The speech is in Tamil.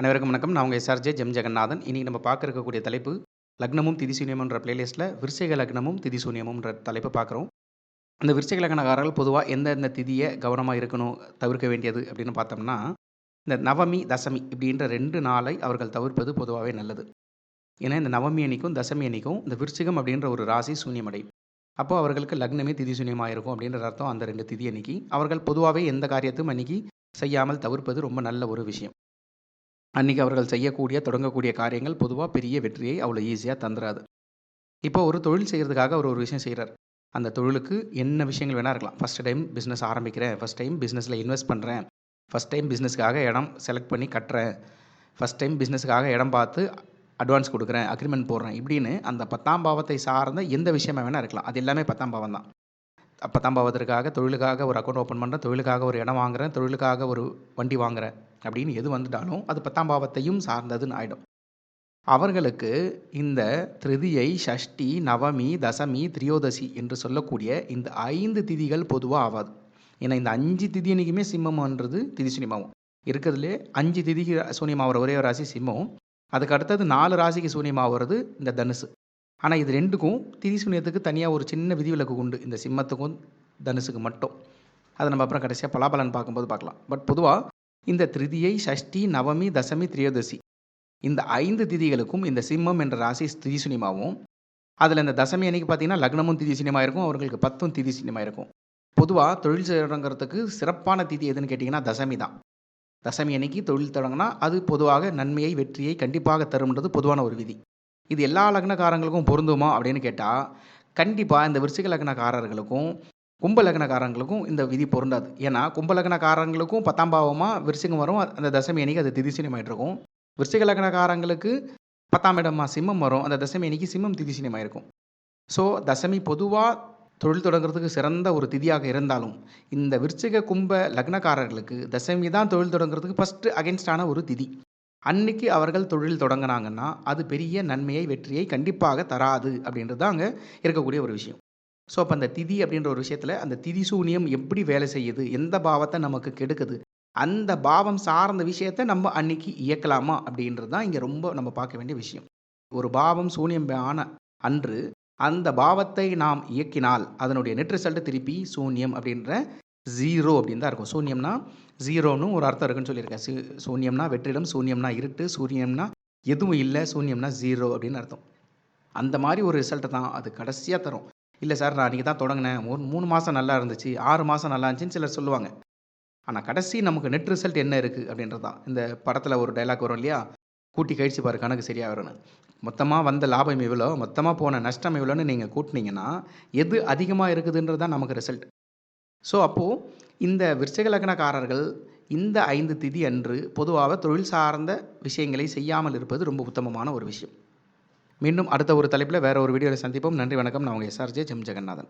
அனைவருக்கும் வணக்கம். நான் உங்கள் எஸ்ஆர்ஜே ஜெம் ஜெகநாதன். இன்றைக்கி நம்ம பார்க்க இருக்கக்கூடிய தலைப்பு லக்னமும் திதிசூன்யமுன்ற பிளேலிஸ்ட்டில் விருச்சிக லக்னமும் திதிசூன்யமும்ன்ற தலைப்பை பார்க்குறோம். அந்த விருச்சிக லக்னக்காரர்கள் பொதுவாக எந்தெந்த திதியை கவனமாக இருக்கணும் தவிர்க்க வேண்டியது அப்படின்னு பார்த்தோம்னா இந்த நவமி தசமி இப்படின்ற ரெண்டு நாளை அவர்கள் தவிர்ப்பது பொதுவாகவே நல்லது. ஏன்னா இந்த நவமி அன்னைக்கும் தசமி அன்னைக்கும் இந்த விருச்சிகம் அப்படின்ற ஒரு ராசி சூன்யமடையும் அப்போ அவர்களுக்கு லக்னமே திதி சூன்யமாக இருக்கும் அப்படின்ற அர்த்தம் அந்த ரெண்டு திதி அன்னைக்கு. அவர்கள் பொதுவாகவே எந்த காரியத்தையும் அன்னைக்கு செய்யாமல் தவிர்ப்பது ரொம்ப நல்ல ஒரு விஷயம். அன்றைக்கி அவர்கள் செய்யக்கூடிய தொடங்கக்கூடிய காரியங்கள் பொதுவாக பெரிய வெற்றியை அவ்வளோ ஈஸியாக தந்துடாது இப்போ ஒரு தொழில் செய்கிறதுக்காக அவர் ஒரு விஷயம் செய்கிறார் அந்த தொழிலுக்கு என்ன விஷயங்கள் வேணால் இருக்கலாம். ஃபஸ்ட் டைம் பிஸ்னஸ் ஆரம்பிக்கிறேன். ஃபஸ்ட் டைம் பிஸ்னஸில் இன்வெஸ்ட் பண்ணுறேன் ஃபஸ்ட் டைம் பிஸ்னஸ்க்காக இடம் செலக்ட் பண்ணி கட்டுறேன். ஃபஸ்ட் டைம் பிஸ்னஸுக்காக இடம் பார்த்து அட்வான்ஸ் கொடுக்குறேன். அக்ரிமெண்ட் போடுறேன். இப்படின்னு அந்த பத்தாம் பாவத்தை சார்ந்த எந்த விஷயமா வேணால் இருக்கலாம். அது எல்லாமே பத்தாம் பாவம் தான் பத்தாம் பாவத்திற்காக தொழிலுக்காக ஒரு அக்கௌண்ட் ஓப்பன் பண்ணுறேன் தொழிலுக்காக ஒரு இடம் வாங்குறேன் தொழிலுக்காக ஒரு வண்டி வாங்குறேன் அப்படின்னு எது வந்துட்டாலும் அது பத்தாம் பாவத்தையும் சார்ந்ததுன்னு ஆகிடும் அவர்களுக்கு இந்த திருதியை ஷஷ்டி நவமி தசமி திரியோதசி என்று சொல்லக்கூடிய இந்த ஐந்து திதிகள் பொதுவாக ஆகாது ஏன்னா இந்த அஞ்சு திதி அன்றைக்குமே சிம்மம்ன்றது திதி சூனியமாகும் இருக்கிறதுலே அஞ்சு திதிக்கு சூனியமாகிற ஒரே ஒரு ராசி சிம்மம். அதுக்கு அடுத்தது நாலு ராசிக்கு சூனியமாகிறது இந்த தனுசு. ஆனால் இது ரெண்டுக்கும் திதி சூனியத்துக்கு தனியாக ஒரு சின்ன விதிவிலக்கு உண்டு. இந்த சிம்மத்துக்கும் தனுசுக்கு மட்டும். அதை நம்ம அப்புறம் கடைசியாக பலாபலன் பார்க்கும்போது பார்க்கலாம். பட் பொதுவாக இந்த திருதியை சஷ்டி நவமி தசமி திரியோதசி இந்த ஐந்து திதிகளுக்கும் இந்த சிம்மம் என்ற ராசி திதி சினிமாவும் அதில் இந்த தசமி அன்னைக்கு பார்த்தீங்கன்னா லக்னமும் திதி சினிமா இருக்கும் அவர்களுக்கு பத்தும் திதி சினிமா இருக்கும் பொதுவாக தொழில் தொடங்குறதுக்கு சிறப்பான திதி எதுன்னு கேட்டிங்கன்னா தசமி தான். தசமி அன்னைக்கு தொழில் தொடங்கினா அது பொதுவாக நன்மையை வெற்றியை கண்டிப்பாக தரும்ன்றது பொதுவான ஒரு விதி. இது எல்லா லக்னக்காரங்களுக்கும் பொருந்துமா அப்படின்னு கேட்டால் கண்டிப்பாக இந்த விருச்சிக லக்னக்காரர்களுக்கும் கும்ப லக்னக்காரங்களுக்கும் இந்த விதி பொருந்தாது. ஏன்னா கும்ப லக்னக்காரங்களுக்கும் பத்தாம் பாவமாக விருச்சிகம் வரும் அந்த தசமி அன்னைக்கு அது திதிசினியமாயிட்டு இருக்கும் விருச்சிக லக்னக்காரங்களுக்கு பத்தாம் இடமா சிம்மம் வரும் அந்த தசமி அன்னைக்கு சிம்மம் இருக்கும் ஸோ தசமி பொதுவாக தொழில் தொடங்குறதுக்கு சிறந்த ஒரு திதியாக இருந்தாலும் இந்த விருச்சிக கும்ப லக்னக்காரர்களுக்கு தசமி தான் தொழில் தொடங்குறதுக்கு ஃபஸ்ட்டு அகென்ஸ்டான ஒரு திதி. அன்னைக்கு அவர்கள் தொழில் தொடங்கினாங்கன்னா அது பெரிய நன்மையை வெற்றியை கண்டிப்பாக தராது அப்படின்றது தான் அங்கே இருக்கக்கூடிய ஒரு விஷயம். ஸோ அப்போ அந்த திதி அப்படின்ற ஒரு விஷயத்தில் அந்த திதி சூனியம் எப்படி வேலை செய்யுது எந்த பாவத்தை நமக்கு கெடுக்குது அந்த பாவம் சார்ந்த விஷயத்தை நம்ம அன்னைக்கு இயக்கலாமா அப்படின்றது தான் இங்கே ரொம்ப நம்ம பார்க்க வேண்டிய விஷயம். ஒரு பாவம் சூனியம் ஆன அன்று அந்த பாவத்தை நாம் இயக்கினால் அதனுடைய நெட் ரிசல்ட்டு திருப்பி சூன்யம் அப்படின்ற ஜீரோ அப்படின்னு தான் இருக்கும். சூன்யம்னா ஜீரோன்னு ஒரு அர்த்தம் இருக்குன்னு சொல்லியிருக்கேன் சி சூன்யம்னா வெற்றிடம் சூன்யம்னா இருட்டு சூன்யம்னா எதுவும் இல்லை சூன்யம்னா ஜீரோ அப்படின்னு அர்த்தம். அந்த மாதிரி ஒரு ரிசல்ட்டை தான் அது கடைசியாக தரும். இல்லை சார் நான் அன்றைக்கி தான் தொடங்கினேன். ஒரு மூணு மாதம் நல்லா இருந்துச்சு. ஆறு மாதம் நல்லா இருந்துச்சுன்னு சிலர் சொல்லுவாங்க. ஆனால் கடைசி நமக்கு நெட் ரிசல்ட் என்ன இருக்குது அப்படின்றது தான். இந்த படத்தில் ஒரு டைலாக் வரும் இல்லையா? கூட்டி கழிச்சு பாரு கணக்கு சரியாக வரணும் மொத்தமாக வந்த லாபம் எவ்வளோ? மொத்தமாக போன நஷ்டம் எவ்வளோன்னு நீங்கள் கூட்டினீங்கன்னா எது அதிகமாக இருக்குதுன்றது தான் நமக்கு ரிசல்ட் ஸோ அப்போது இந்த விருச்சக லக்னக்காரர்கள் இந்த ஐந்து திதி அன்று பொதுவாக தொழில் சார்ந்த விஷயங்களை செய்யாமல் இருப்பது ரொம்ப உத்தமமான ஒரு விஷயம். மீண்டும் அடுத்த ஒரு தலைப்பில் வேறு ஒரு வீடியோவில் சந்திப்போம். நன்றி வணக்கம். நான் உங்கள் எஸ்ஆர்ஜே ஜெம் ஜெகநாதன்.